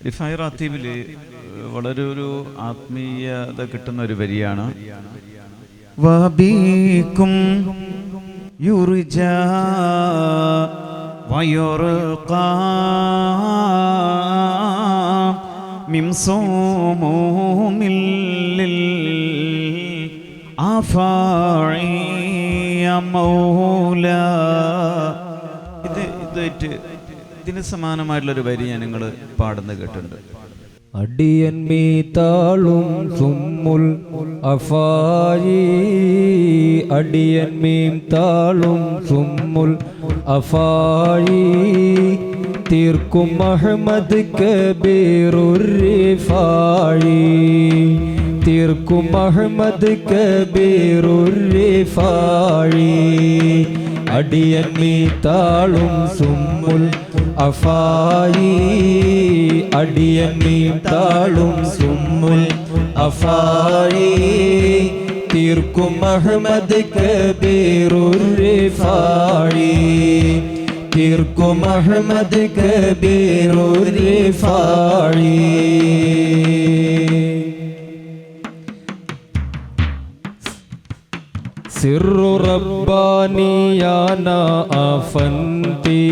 റിഫായി റാത്തീബിൽ വളരെ ഒരു ആത്മീയത കിട്ടുന്ന ഒരു വരിയാണ്. യുർജ ഇത് ഇതായിട്ട് ഇതിന് സമാനമായിട്ടുള്ളൊരു വരി ഞാൻ നിങ്ങൾ പാടുന്ന കേട്ടിട്ടുണ്ട്. അടിയൻ മീതാളും സുമ്മുൽ അഫായി. അടിയൻ താളും സുമ്മുൽ അഫായി. തീർക്കും അഹമ്മദ് കബീറുറിഫായി. തീർക്കും അഹമ്മദ് കബീറുറിഫായി. അടിയൻ മീതാളും സുമ്മുൽ അഫായി അടിയമീ താളും സുമ്മുൽ അഫായി തീർക്കും അഹമ്മദ് കബീറുഫാഴി തീർക്കും അഹമ്മദ് കബീറുഫാഴി സിറു റബ്ബാനിയാന അഫന്തി.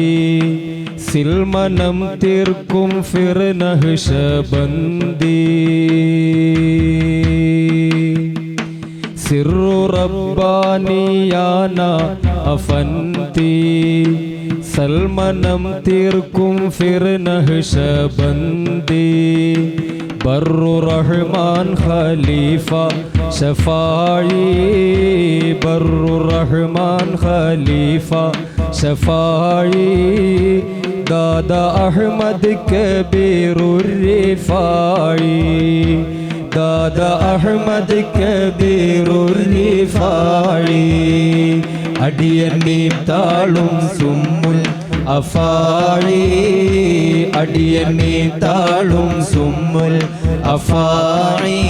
മനസ്സിൽ മനം തീർക്കും ഫിർനഹ്ഷബന്ദി സിറു റബ്ബാനിയാന അഫന്തി. സൽമനം തീർക്കും ഫിർനഹ്ഷബന്ദി ബറു റഹ്മാൻ ഖലീഫ ഷഫായി ബറു റഹ്മാൻ ഖലീഫ ഷഫായി ദാദാ അഹമ്മദ് കബീറുറിഫായി. ദാദ അഹമ്മദ് കബീറുറിഫായി. അടിയന്നീം താളും സുമ്മുൽ അഫാഴി അടിയന്നീം താളും സുമ്മുൽ അഫാഴി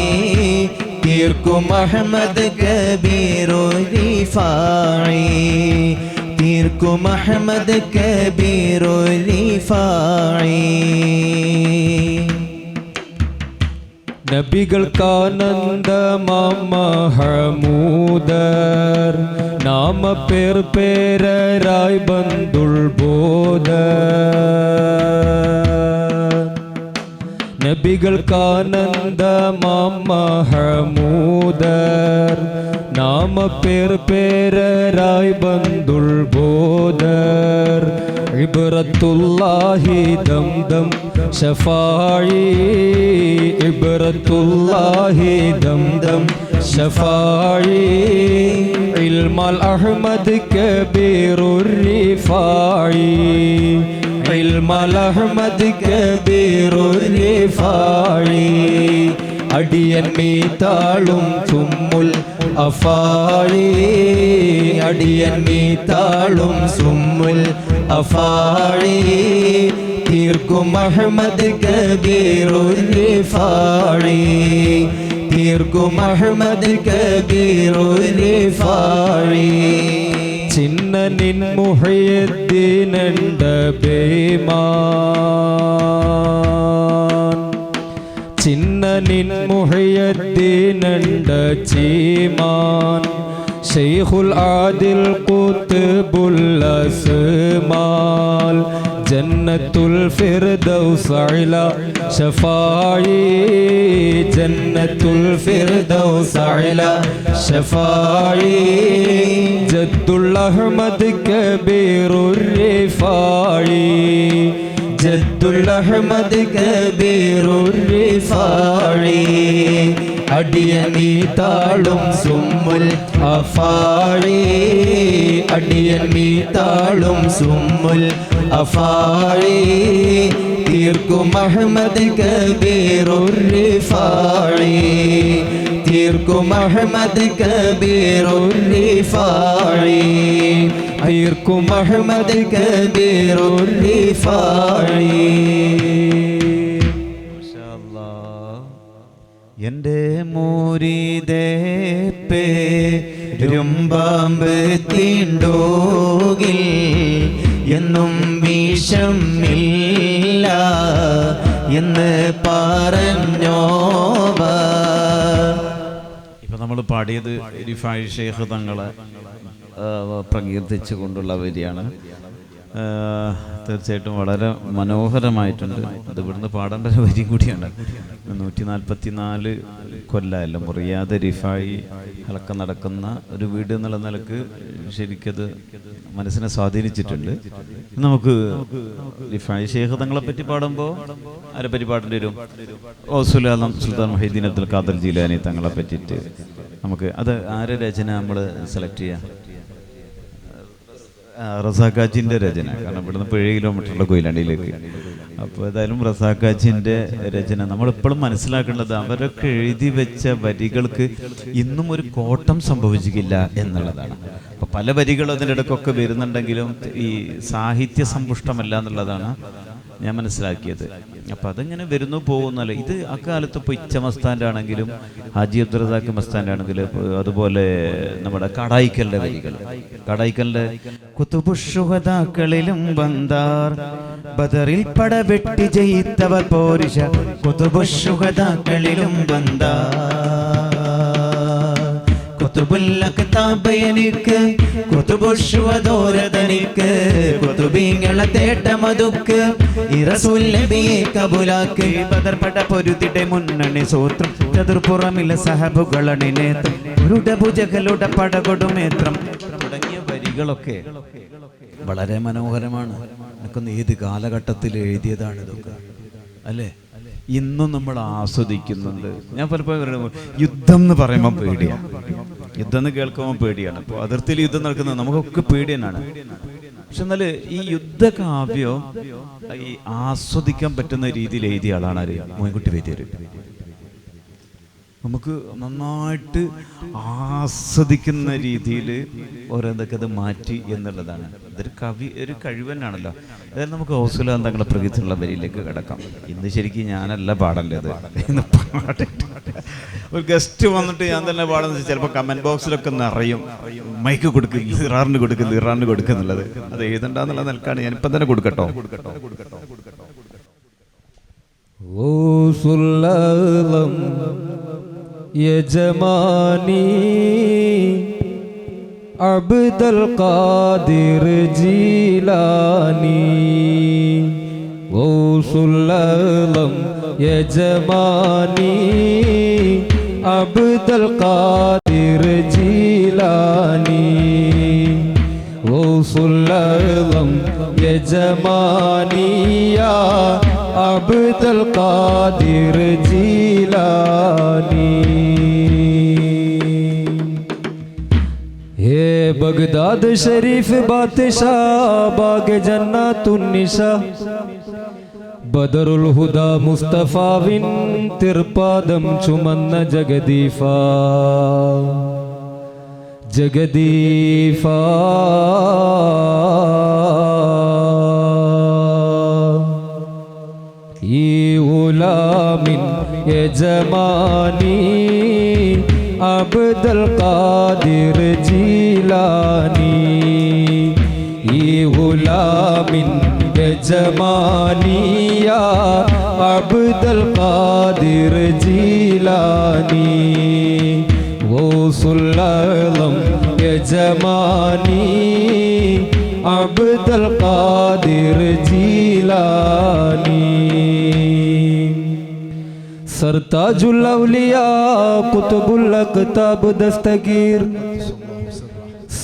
തീർക്കും അഹമ്മദ് കബീറുറിഫായി. തീർക്കും അഹമ്മദ് കബീറുറിഫായി നബികൾക്കാനന്ദമഹമൂദർ ഇബ്രത്തുല്ലാഹി ദം ദം ഷഫായി ഇബ്രത്തുല്ലാഹി ദം ദം ഷഫായി ഇൽമൽ അഹ്മദ് കബീറുറിഫായി ഇൽമൽ അഹ്മദ് കബീറുറിഫായി അടിയൻ മീതാളും ചുമ്മുൽ അഫാഴി അടിയൻ മീതാളും സുമ്മുൽ അഫാഴി തീർക്കും അഹമ്മദ് കബീറുറിഫാഴി തീർക്കും അഹമ്മദ് കബീറുറിഫാഴി ചിന്നനിൻ മുഹയദ്ദീനണ്ട ബേമാൻ ചിന്നനിൻ മുഹയദ്ദീനണ്ട ചീമാൻ. ഷെയ്ഖുൽ ആദിൽ ഖുത്ബുൽ അസ്മാൽ. ജന്നത്തുൽ ഫിർദൗസ് അല ഷഫായി. ജന്നത്തുൽ ഫിർദൗസ് അല ഷഫായി. ജദ്ദുൽ അഹ്മദ് കബീറുറിഫായി ജദ്ദുൽ അഹ്മദ് കബീറുറിഫായി അടിയനീ താളും സുമ്മുൽ അഫാഴി. അടിയനീ താളും സുമ്മുൽ അഫാഴി. തീർക്കും അഹമ്മദ് കബീറുറിഫാഴി തീർക്കും അഹമ്മദ് കബീറുറിഫാഴി തീർക്കും അഹമ്മദ് എന്റെ എന്റെ മൂരിതേ പേരുമ്പാമ്പ് തീണ്ടോകിൽ എന്നും വിഷമില്ല എന്ന് പറഞ്ഞോവ ഇപ്പൊ നമ്മൾ പാടിയത് ഷേഖ് തങ്ങളെ. പ്രകീർത്തിച്ചു കൊണ്ടുള്ള വരിയാണ് തീർച്ചയായിട്ടും വളരെ മനോഹരമായിട്ടുണ്ട്. അത് ഇവിടുന്ന് പാടേണ്ട ഒരു വരി കൂടിയാണ്. നൂറ്റി നാൽപ്പത്തി നാല് കൊല്ലമല്ല മുറിയാതെ റിഫായി അലക്കം നടക്കുന്ന ഒരു വീട് എന്നുള്ള നിലയ്ക്ക് ശരിക്കത് മനസ്സിനെ സ്വാധീനിച്ചിട്ടുണ്ട്. നമുക്ക് റിഫായി ഷേഖ് തങ്ങളെ പറ്റി പാടുമ്പോൾ ആരെ പറ്റി പാടേണ്ടി വരും? ഓസുലം സുൽത്താൻ മൊഹീദ്ദീൻ അബ്ദുൽ ഖാദർ ജീലാനി തങ്ങളെ പറ്റിയിട്ട് നമുക്ക് അത് ആരെ രചന നമ്മൾ സെലക്ട് ചെയ്യാം? റസാഖാജിന്റെ രചന. കാരണം ഇവിടുന്ന് ഇപ്പോൾ ഏഴ് കിലോമീറ്ററുള്ള കൊയിലാണ്ടിയിലേക്ക്. അപ്പോൾ ഏതായാലും റസാഖാജിന്റെ രചന നമ്മളിപ്പോഴും മനസ്സിലാക്കേണ്ടത് അവരൊക്കെ എഴുതി വെച്ച വരികൾക്ക് ഇന്നും ഒരു കോട്ടം സംഭവിച്ചിട്ടില്ല എന്നുള്ളതാണ്. അപ്പോൾ പല വരികളും അതിന്റെ ഇടയ്ക്കൊക്കെ വരുന്നുണ്ടെങ്കിലും ഈ സാഹിത്യ സമ്പുഷ്ടമല്ല എന്നുള്ളതാണ് ഞാൻ മനസ്സിലാക്കിയത്. അപ്പം അതിങ്ങനെ വരുന്നു പോകുന്നല്ല. ഇത് അക്കാലത്ത് ഇപ്പോൾ ഇച്ച മസ്താന്റെ ആണെങ്കിലും ഹാജി അബ്ദുറസാഖ് മസ്താന്റെ ആണെങ്കിലും അതുപോലെ നമ്മുടെ കടായിക്കലിന്റെ വരികൾ. കടായിക്കലിന്റെ കുത്തുബുഷുഹതാക്കളിലും ബന്ധാർ ബദറിൽ പടവെട്ടി ജയിത്തവർ പോരുഷ കുത്തുബുഷുഹതാക്കളിലും ബന്ധാർ എനിക്ക് കുത്തുബുഷുവതോരതനിക്ക് കുത്തുബീങ്ങളെ തേട്ടമതുക്ക് ഇറസുല്ലബിയെ കബുലാക്ക്. ബദർപട പൊരുതിടെ മുന്നണി സൂത്രം ചതുർപ്പുറമിലെ സഹബുകളണി നേത്രം. ഉരുട ഭുജകളുടെ പടകൊടുമേത്രം തുടങ്ങിയ വരികളൊക്കെ വളരെ മനോഹരമാണ്. എനിക്കൊന്ന് ഏത് കാലഘട്ടത്തിൽ എഴുതിയതാണ് ഇതൊക്കെ അല്ലേ? ഇന്നും നമ്മൾ ആസ്വദിക്കുന്നുണ്ട്. ഞാൻ പലപ്പോഴും യുദ്ധം എന്ന് പറയുമ്പോൾ പേടിയാണ് യുദ്ധം എന്ന് കേൾക്കുമ്പോൾ പേടിയാണ്. ഇപ്പോൾ അതിർത്തിയിൽ യുദ്ധം നടക്കുന്നത് നമുക്കൊക്കെ പേടി തന്നെയാണ് പക്ഷെ എന്നാൽ ഈ യുദ്ധകാവ്യം ഈ ആസ്വദിക്കാൻ പറ്റുന്ന രീതിയിൽ എഴുതിയ ആളാണ് ആര്? മോയിൻകുട്ടി വൈദ്യര് നമുക്ക് നന്നായിട്ട് ആസ്വദിക്കുന്ന രീതിയിൽ ഓരോന്നൊക്കെ അത് മാറ്റി എന്നുള്ളതാണ്. ഇതൊരു കവി ഒരു കഴിവ് തന്നെയാണല്ലോ അതായത് നമുക്ക് ഹൗസുലാന്തങ്ങളെ പ്രകൃതിയുള്ള വരിയിലേക്ക് കിടക്കാം. ഇന്ന് ശരിക്കും ഞാനല്ല പാടല്ലേ ഇന്ന് പാടിട്ട്. ഒരു ഗസ്റ്റ് വന്നിട്ട് ഞാൻ തന്നെ പാടുന്ന ചിലപ്പോൾ കമന്റ് ബോക്സിലൊക്കെ നിറയും. മൈക്ക് കൊടുക്കും ഇറാറിന് കൊടുക്കുന്നു ഇറാറിന് കൊടുക്കുന്നുള്ളത് അത് ഏതുണ്ടാന്നുള്ള നിലക്കാണ്. ഞാൻ ഇപ്പം തന്നെ കൊടുക്കട്ടോ. യജമാനി അബ്ദുൽ ഖാദിർ ജീലാനി. ഗൗസുല്ലം യജമാനി അബ്ദുൽ ഖാദിർ ജീലാനി. ഗൗസുല്ലം യജമാനിയ അബ്ദുൽ ഖാദിർ ജീലാനി. हे बगदाद शरीफ बादशाह बाग जन्नत निशा ബദറുൽ ഹുദ മുസ്തഫാവിൻ തിർപ്പാദം ചുമന്ന ജഗദീഫ. ജഗദീഫ. ഈ ഉലാമിൻ യജമാനി അബ്ദുൽ ഖാദിർ ജീലാനി. ഈ ഉലാമിൻ زمانی عبد القادر جیلانی غوثالعظم يا زماني عبد القادر جیلانی سرتاج الاولیاء قطب الاقطاب دستگیر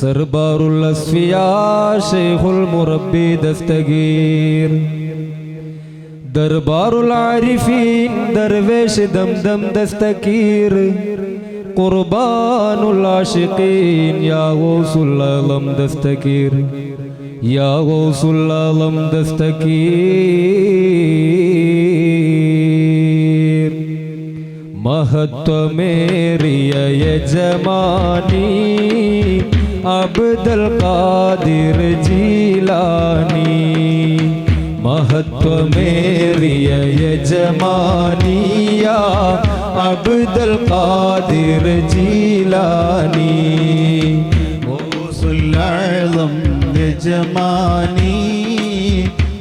سربار الاسفیاء شیخ المربی دستگیر دربار العارفین درویش دم دستگیر قربان العاشقین یا غوث العالم دستگیر یا غوث العالم دستگیر महत्वमेरिय यजमानी عبد القادر جيلاني جیلانی محتو میری یجمانی عبد القادر جیلانی غوث العظم جماني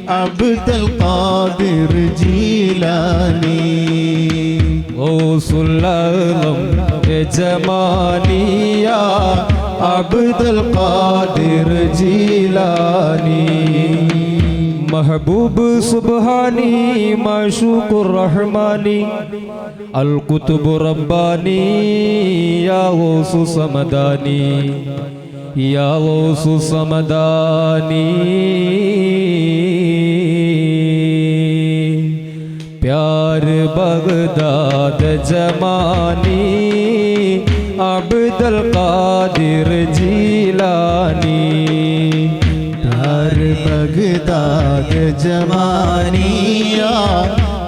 عبد القادر جیلانی غوث العظم یجمانی Abdul Qadir Jilani محبوب سبحانی معشوق الرحمانی القطب ربانی یا غوث سمدانی یا غوث سمدانی پیار بغداد جمانی Abdul Qadir Jilani Baghdad ജമാനിയ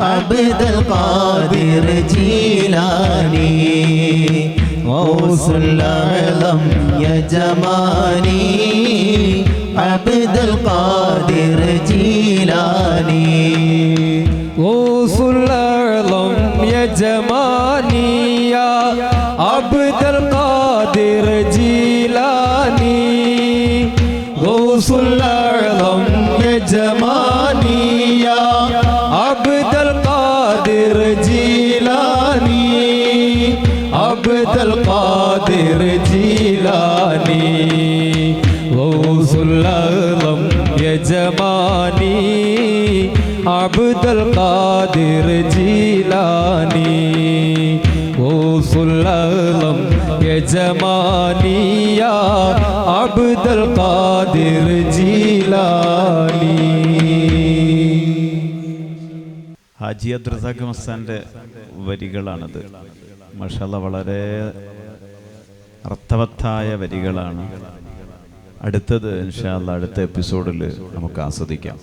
അബ്ദുൽ ഖാദിർ ജീലാനി മൗസുല്ലം യജമാനി അബ്ദുൽ ഖാദിർ ജീലാനി മൗസുല്ലം യജമാനി അബ്ദുൽ ഖാദിർ ജീലാനി ഓസുല്ലം യജമാനിയ. Abdul Qadir Jilani. Haji Abdurazak മസ്താന്റെ വരികളാണത്. മഷാല വളരെ അർത്ഥവത്തായ വരികളാണ്. അടുത്തത് ഇൻഷാല്ല അടുത്ത എപ്പിസോഡിൽ നമുക്ക് ആസ്വദിക്കാം.